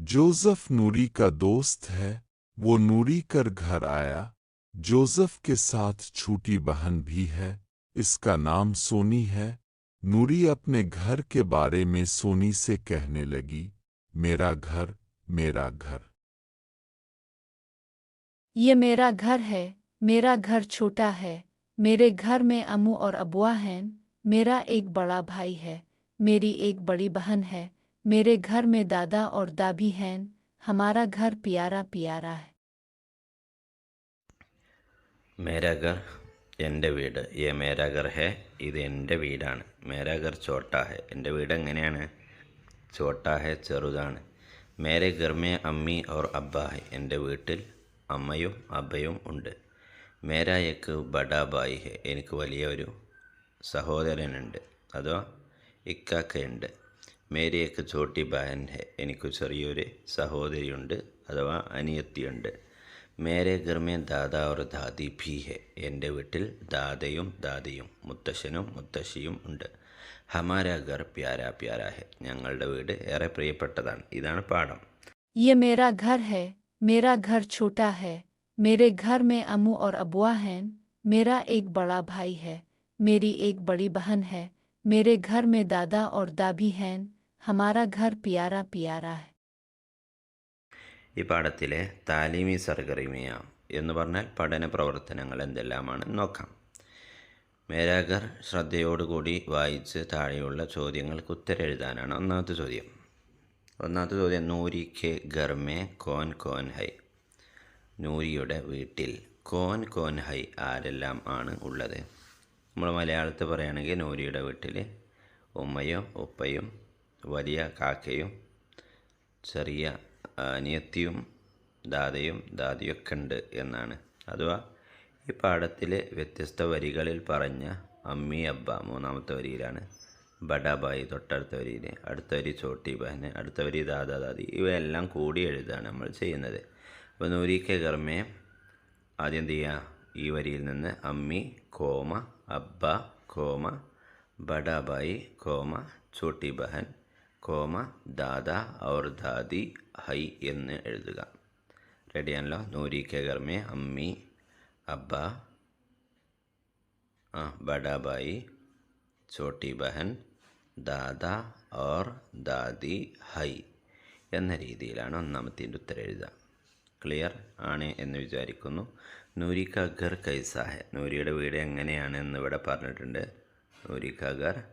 Joseph नूरी का दोस्त है, वो नूरी कर घर आया। जोसेफ के साथ छोटी बहन भी है, इसका नाम सोनी है। नूरी अपने घर के बारे में सोनी से कहने लगी, मेरा घर मेरा घर। ये मेरा घर है, मेरा घर छोटा है, मेरे घर में अमू और अबुआ हैं, मेरा एक बड़ा भाई है, मेरी एक बड़ी बहन है मेरे घर में दादा और दादी हैं हमारा घर प्यारा प्यारा है മേരാഗർ എൻ്റെ വീട് യെ മേരാഗർ ഹെ ഇത് എൻ്റെ വീടാണ് മേരാഗർ ചോട്ടാ ഹെ എൻ്റെ വീട് എങ്ങനെയാണ് ചോട്ടാ ഹെ ചെറുതാണ് മേരെ ഗർമേ അമ്മി ഓർ അബ്ബ ഹെ എൻ്റെ വീട്ടിൽ അമ്മയും അബ്ബയും ഉണ്ട് മേരാ എക്ക് ബഡാ ബായി ഹെ എനിക്ക് വലിയ ഒരു സഹോദരനുണ്ട് അഥവാ ഇക്കാക്കയുണ്ട് മേരി എക്ക് ചോട്ടി ബഹൻ ഹെ എനിക്ക് ചെറിയൊരു സഹോദരിയുണ്ട് അഥവാ അനിയത്തിയുണ്ട് മേരെ ഗർമേ ദാദാ और ദാദി ഭീ ഹെ എൻ്റെ വീട്ടിൽ ദാദയും ദാദിയും മുത്തശ്ശനും മുത്തശ്ശിയും ഉണ്ട് ഹമാര ഗർ പ്യാര പ്യാര ഹെ ഞങ്ങളുടെ വീട് ഏറെ പ്രിയപ്പെട്ടതാണ് ഇതാണ് പാഠം ये मेरा घर है मेरा घर छोटा है मेरे घर में अम्मू और अबुआ हैं मेरा एक बड़ा भाई है मेरी एक बड़ी बहन है मेरे घर में दादा और दादी हैं ഹമാരാ ഘർ പിയാറാ പിയാറാ ഹെ ഈ പാഠത്തിലെ താലീമി സർഗറിമിയ എന്ന് പറഞ്ഞാൽ പഠന പ്രവർത്തനങ്ങൾ എന്തെല്ലാമാണ് നോക്കാം. മേരാഗർ ശ്രദ്ധയോടുകൂടി വായിച്ച് താഴെയുള്ള ചോദ്യങ്ങൾക്ക് ഉത്തരെഴുതാനാണ് ഒന്നാമത്തെ ചോദ്യം. ഒന്നാമത്തെ ചോദ്യം നൂരി കെ ഗർമേ കോൻ കോൻ ഹൈ? നൂരിയുടെ വീട്ടിൽ കോൻ കോൻ ഹൈ ആരെല്ലാം ആണ് ഉള്ളത്? നമ്മൾ മലയാളത്തിൽ പറയുകയാണെങ്കിൽ നൂരിയുടെ വീട്ടിൽ ഉമ്മയും ഉപ്പയും വലിയ കാക്കയും ചെറിയ അനിയത്തിയും ദാദയും ദാദിയൊക്കെ ഉണ്ട് എന്നാണ്. അഥവാ ഈ പാഠത്തിൽ വ്യത്യസ്ത വരികളിൽ പറഞ്ഞ അമ്മി അബ്ബ മൂന്നാമത്തെ വരിയിലാണ്. ബഡാബായി തൊട്ടടുത്ത വരിയിൽ അടുത്ത വരി ചോട്ടി ബഹന് അടുത്ത വരി ദാദാ ദാദി ഇവയെല്ലാം കൂടി എഴുതാണ് നമ്മൾ ചെയ്യുന്നത്. അപ്പോൾ നൂരിക്കെ കർമ്മയെ ആദ്യം ചെയ്യുക ഈ വരിയിൽ നിന്ന് അമ്മി കോമ അബ്ബ കോമ ബഡാബായി കോമ ചോട്ടി ബഹൻ കോമ ദാദ ഔർ ദാദി ഹൈ എന്ന് എഴുതുക. റെഡിയാണല്ലോ നൂരി കെ അമ്മി അബ്ബ ആ ബഡാബായി ചോട്ടി ബഹൻ ദാദ ഓർ ദാദി ഹൈ എന്ന രീതിയിലാണ് ഒന്നാമത്തിന്റെ ഉത്തരം എഴുതുക. ക്ലിയർ ആണ് എന്ന് വിചാരിക്കുന്നു. നൂരി ക ഘർ കൈസാ ഹെ നൂരിയുടെ വീട് എങ്ങനെയാണ് എന്ന് ഇവിടെ പറഞ്ഞിട്ടുണ്ട്. നൂരി ക ഘർ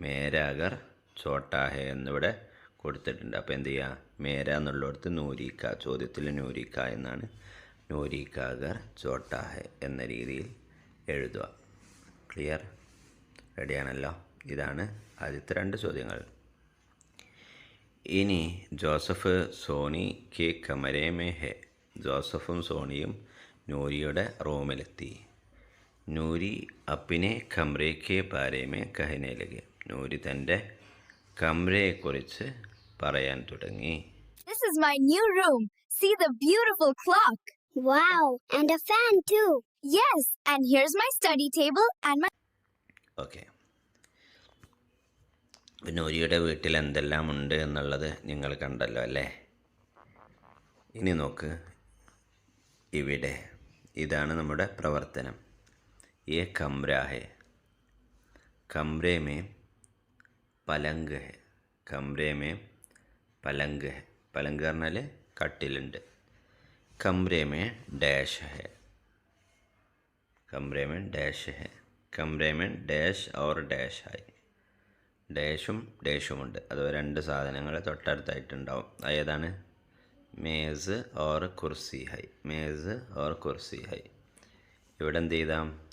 മേരാ ഘർ ചോട്ടാ ഹേ എന്നിവിടെ കൊടുത്തിട്ടുണ്ട്. അപ്പോൾ എന്ത് ചെയ്യുക മേര എന്നുള്ളിടത്ത് നൂരിക്ക ചോദ്യത്തിൽ നൂരിക്ക എന്നാണ്. നൂരിക്കാഗർ ചോട്ടാ ഹേ എന്ന രീതിയിൽ എഴുതുക. ക്ലിയർ റെഡിയാണല്ലോ ഇതാണ് ആദ്യത്തെ രണ്ട് ചോദ്യങ്ങൾ. ഇനി ജോസഫ് സോണി കെ കമരേമേ ഹെ ജോസഫും സോണിയും നൂരിയുടെ റൂമിലെത്തി. നൂരി അപ്പിനെ കമരേക്കെ പാരേമേ കഹനയിലേക്ക് നൂരി തന്റെ കമ്രയെക്കുറിച്ച് പറയാൻ തുടങ്ങി This is my new room. See the beautiful clock. Wow, and a fan too. Yes, and here's my study table and my okay നൂരിയുടെ വീട്ടിൽ എന്തെല്ലാം ഉണ്ട് എന്നുള്ളത് നിങ്ങൾ കണ്ടല്ലോ അല്ലേ ഇനി നോക്ക് ഇവിടെ ഇതാണ് നമ്മുടെ പ്രവർത്തനം ये कमरा है कमरे में പലങ്ക് ഹെ. കംരേമേ പലങ്ക് ഹെ. പലങ്ക് പറഞ്ഞാൽ കട്ടിലുണ്ട്. കംരേമേ ഡാഷ് ഹെ. കംരേമേ ഡാഷ് ഹെ. കംരേമേ ഡാഷ് ഓർ ഡാഷ് ആയി ഡാഷും ഡാഷുമുണ്ട്. അത് രണ്ട് സാധനങ്ങൾ തൊട്ടടുത്തായിട്ടുണ്ടാവും. അതേതാണ് മേസ് ഓർ കുർസി ഹൈ. മേസ് ഓർ കുർസി ഹൈ. ഇവിടെ എന്ത് ചെയ്താം?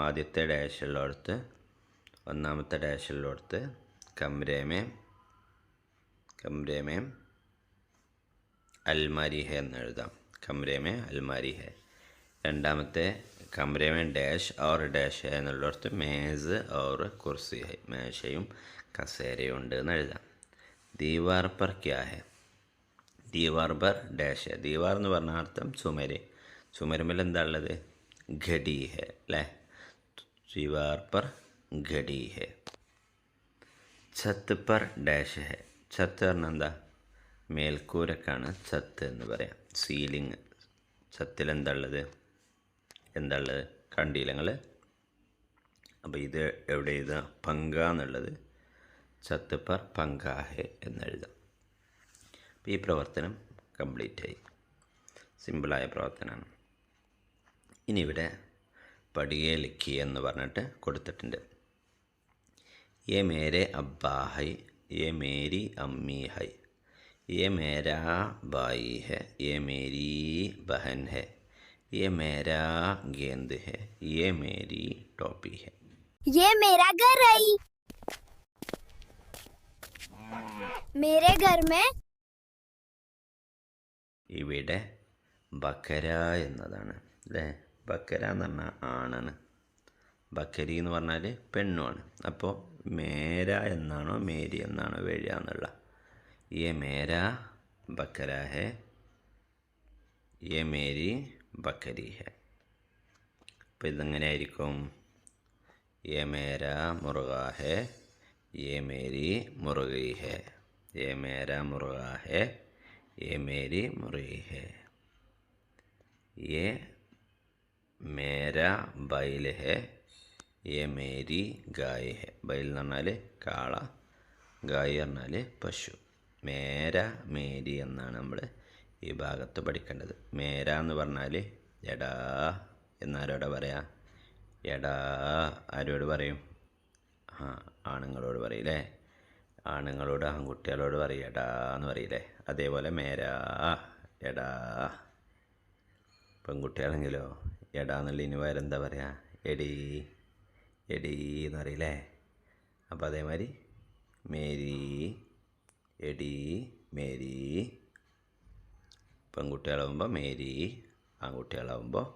ആദ്യത്തെ ഡാഷുള്ളടത്ത് ഒന്നാമത്തെ ഡാഷുള്ളടത്ത് കമ്രേമേ കമ്രേമേ അൽമാരി ഹെ എന്ന് എഴുതാം കമ്രേമേ അൽമാരി ഹെ രണ്ടാമത്തെ കമ്രേമേ ഡാഷ് ഓർ ഡാഷ് ഹെ എന്നുള്ളിടത്ത് മേസ് ഓർ കുർസി ഹൈ മേശയും കസേരയും ഉണ്ട് എന്ന് എഴുതാം ദീവാർ പർ ക്യാ ഹെ ദീവാർ പർ ഡാഷ് ഹെ ദീവാർ എന്ന് പറഞ്ഞ അർത്ഥം ചുമര് ചുമരുമ്പിൽ എന്താ ഉള്ളത് ഘടി ഹെ അല്ലേ दीवार पर घड़ी है ഛത്ത് പർ ഡാഷ് ഹെ. ഛത്ത് പറഞ്ഞാൽ എന്താ? മേൽക്കൂരക്കാണ് ഛത്ത് എന്ന് പറയാം. സീലിംഗ് ഛത്തിൽ എന്താള്ളത് എന്താള്ളത് എന്താ അപ്പോൾ ഇത് എവിടെ എഴുതാം പങ്ക എന്നുള്ളത് ഛത്ത് പർ പങ്കാഹെ എന്നെഴുതാം അപ്പോൾ ഈ പ്രവർത്തനം കംപ്ലീറ്റ് ആയി. സിമ്പിളായ പ്രവർത്തനമാണ്. ഇനി ഇവിടെ പടികേ ലിക്കി എന്ന് പറഞ്ഞിട്ട് കൊടുത്തിട്ടുണ്ട്. ये मेरे अब्बा है ये मेरी अम्मी है ये मेरा भाई है ये मेरी बहन है ये मेरा गेंद है ये मेरी टोपी है ये मेरा घर है मेरे घर में ഇവിടെ ബക്കര എന്നതാണ് അല്ലേ ബക്കര എന്ന് പറഞ്ഞാൽ ആണാണ് ബക്കരി എന്ന് പറഞ്ഞാൽ പെണ്ണുമാണ് അപ്പോൾ മേര എന്നാണോ മേരി എന്നാണോ വരിക എന്നുള്ള യെ മേര ബക്കര ഹെ യെ മേരി ബക്കരി ഹെ അപ്പോൾ ഇതെങ്ങനെ ആയിരിക്കും യെ മേര മുറുക ഹെ യെ മേരി മുറുകി ഹെ യെ മേര മുറുക ഹെ യെ മേരി മുറുകി ഹെ ये मेरा बैल है ये മേരി ഗായ് ഹെ. എന്ന് പറഞ്ഞാൽ കാള ഗായ് പറഞ്ഞാൽ പശു. മേര മേരി എന്നാണ് നമ്മൾ ഈ ഭാഗത്ത് പഠിക്കേണ്ടത്. മേര എന്ന് പറഞ്ഞാൽ എടാ എന്നാരോട് പറയാ? എടാ ആരോട് പറയും? ആ ആണുങ്ങളോട് പറയില്ലേ ആണുങ്ങളോട് ആൺകുട്ടികളോട് പറയും എടാ എന്ന് പറയില്ലേ അതേപോലെ മേരാ എടാ. പെൺകുട്ടിയാണെങ്കിലോ എടാ എന്നുള്ള ഇനി എന്താ പറയുക എടീ. എടീ എന്ന് പറയില്ലേ അപ്പോൾ അതേമാതിരി മേരി എടി മേരി. പെൺകുട്ടികളാവുമ്പോൾ മേരി ആൺകുട്ടികളാവുമ്പോൾ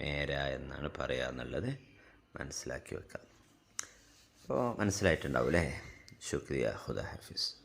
മേര എന്നാണ് പറയുക എന്നുള്ളത് മനസ്സിലാക്കി വെക്കാം. അപ്പോൾ മനസ്സിലായിട്ടുണ്ടാവും അല്ലേ ശുക്രിയ ഹുദ ഹാഫിസ്.